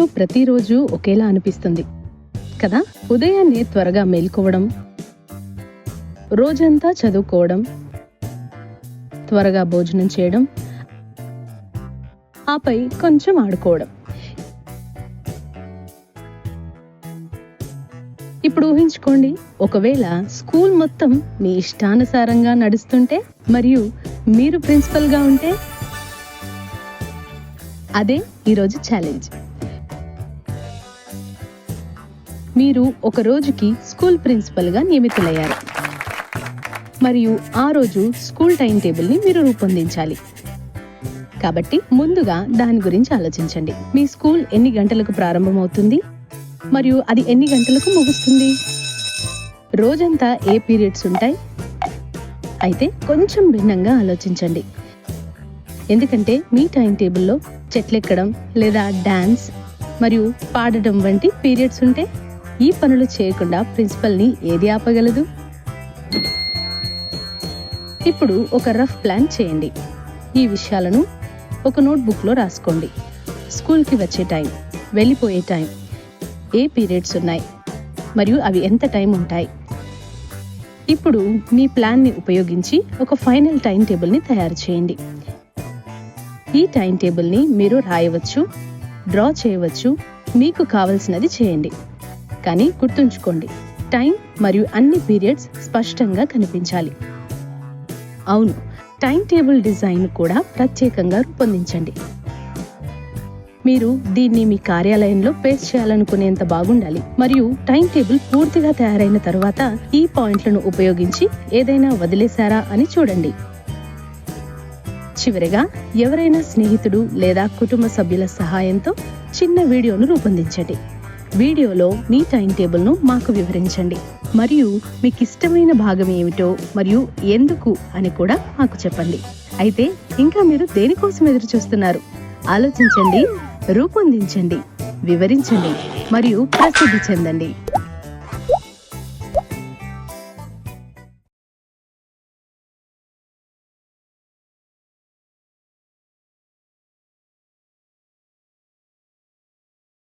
స్కూల్లో ప్రతిరోజు ఒకేలా అనిపిస్తుంది. కదా? ఉదయాన్నే త్వరగా మేల్కోవడం రోజంతా చదువుకోవడం త్వరగా భోజనం చేయడం ఆపై కొంచెం ఆడుకోవడం. ఇప్పుడు ఊహించుకోండి ఒకవేళ స్కూల్ మొత్తం మీ ఇష్టానుసారంగా నడుస్తుంటే మరియు మీరు ప్రిన్సిపల్గా ఉంటే అదే ఈరోజు ఛాలెంజ్. మీరు ఒక రోజుకి స్కూల్ ప్రిన్సిపల్గా నియమితులయ్యారు. మరియు ఆ రోజు స్కూల్ టైం టేబుల్ని మీరు రూపొందించాలి. కాబట్టి ముందుగా దాని గురించి ఆలోచించండి. మీ స్కూల్ ఎన్ని గంటలకు ప్రారంభమవుతుంది? మరియు అది ఎన్ని గంటలకు ముగుస్తుంది? రోజంతా ఏ పీరియడ్స్ ఉంటాయి? అయితే కొంచెం భిన్నంగా ఆలోచించండి. ఎందుకంటే మీ టైం టేబుల్లో చెట్లెక్కడం లేదా డ్యాన్స్ మరియు పాడడం వంటి పీరియడ్స్ ఉంటే ఈ పనులు చేయకుండా ప్రిన్సిపల్ని ఏది ఆపగలదు? ఇప్పుడు ఒక రఫ్ ప్లాన్ చేయండి. ఈ విషయాలను ఒక నోట్బుక్లో రాసుకోండి. స్కూల్కి వచ్చే టైం వెళ్ళిపోయే టైం ఏ పీరియడ్స్ ఉన్నాయి మరియు అవి ఎంత టైం ఉంటాయి. ఇప్పుడు మీ ప్లాన్ని ఉపయోగించి ఒక ఫైనల్ టైం టేబుల్ని తయారు చేయండి. ఈ టైం టేబుల్ని మీరు రాయవచ్చు డ్రా చేయవచ్చు మీకు కావలసినది చేయండి. కానీ గుర్తుంచుకోండి టైం మరియు అన్ని పీరియడ్స్ స్పష్టంగా కనిపించాలి. అవును టైం టేబుల్ డిజైన్ కూడా ప్రత్యేకంగా రూపొందించండి. మీరు దీన్ని మీ కార్యాలయంలో పేస్ట్ చేయాలనుకునేంత బాగుండాలి మరియు టైం టేబుల్ పూర్తిగా తయారైన తరువాత ఈ పాయింట్లను ఉపయోగించి ఏదైనా వదిలేశారా అని చూడండి. చివరిగా ఎవరైనా స్నేహితుడు లేదా కుటుంబ సభ్యుల సహాయంతో చిన్న వీడియోను రూపొందించండి. వీడియోలో మీ టైం టేబుల్ను మాకు వివరించండి. మరియు మీకు ఇష్టమైన భాగం ఏమిటో మరియు ఎందుకు అని కూడా మాకు చెప్పండి. అయితే ఇంకా మీరు దేనికోసం ఎదురు చూస్తున్నారు ఆలోచించండి రూపొందించండి వివరించండి మరియు ప్రసిద్ధి చెందండి.